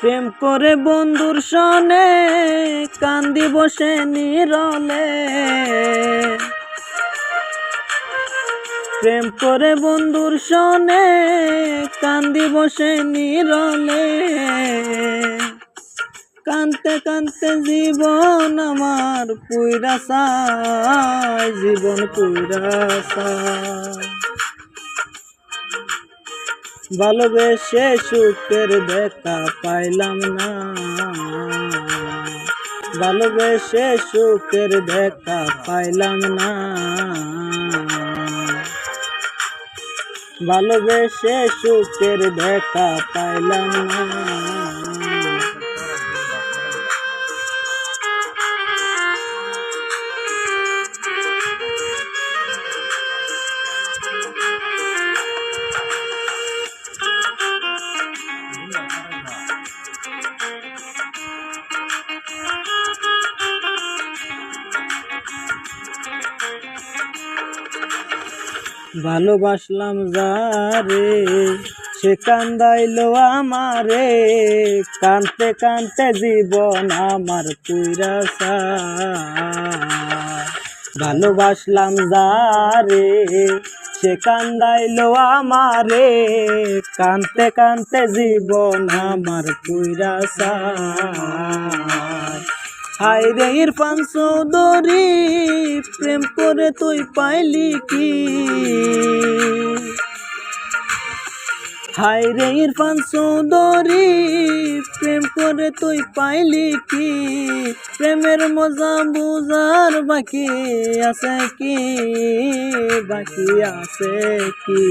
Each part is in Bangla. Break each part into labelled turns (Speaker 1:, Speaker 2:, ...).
Speaker 1: প্রেম করে বন্ধুর সনে কান্দি বসে নিরলে। প্রেম করে বন্ধুর সনে কান্দি বসে নিরলে। কানতে কানতে জীবন আমার পুইরা জীবন পুইরা ভালোবেসে সুখের দেখা পাইলাম না। ভালোবেসে সুখের দেখা পাইলাম না। ভালোবেসে সুখের দেখা পাইলাম না। ভালোবাসলাম যারে, সে কান্দাইলো আমারে, কানতে কানতে জীবন আমার পুইরা ভালোবাসলাম যারে, সে কান্দাইলো আমারে, কানতে কানতে জীবন আমার পুইরা হাই রে ইরফান চৌধুরী প্রেম করে তুই পাইলি কি? হাই রে ইরফান চৌধুরী প্রেম করে তুই পাইলি কি? প্রেমের মজা বুঝার বাকি আছে কি? বাকি আছে কি?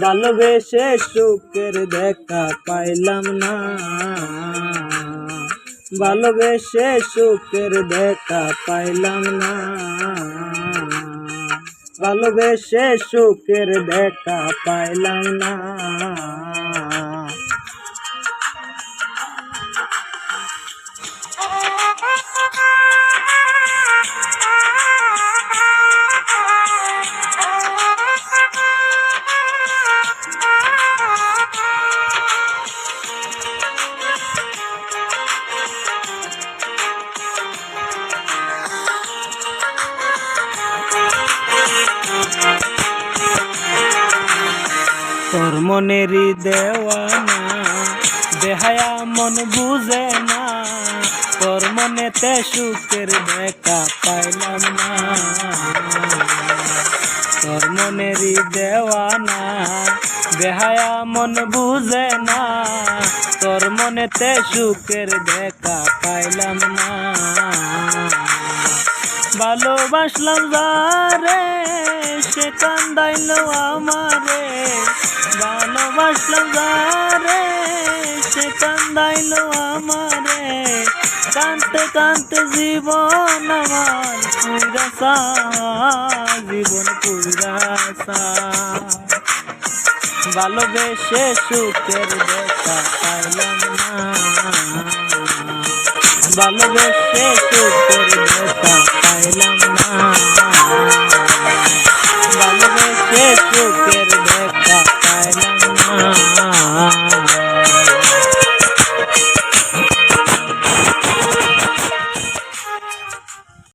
Speaker 1: ভালোবেসে সুখের দেখা পাইলাম না। ভালোবেসে সুখের দেখা পাইলাম না। ভালোবেসে সুখের দেখা পাইলাম না। তোর মনেরই দেওয়ানা দেহায়া মন বুঝে না। তোর মনেতে সুখের দেখা পাইলাম না। তোর মনেরই দেওয়ানা দেহায়া মন বুঝে না। তোর মনেতে সুখের দেখা পাইলাম না। ভালোবাসলাম কান্দাইল আমারে ভালোবাসলাম যারে সে কান্দাইল আমারে। কানতে কানতে জীবন আমার পুরাসা জীবন পুরাসা ভালোবেসে সুখের দেখা পাইলাম না। ভালোবেসে সুখের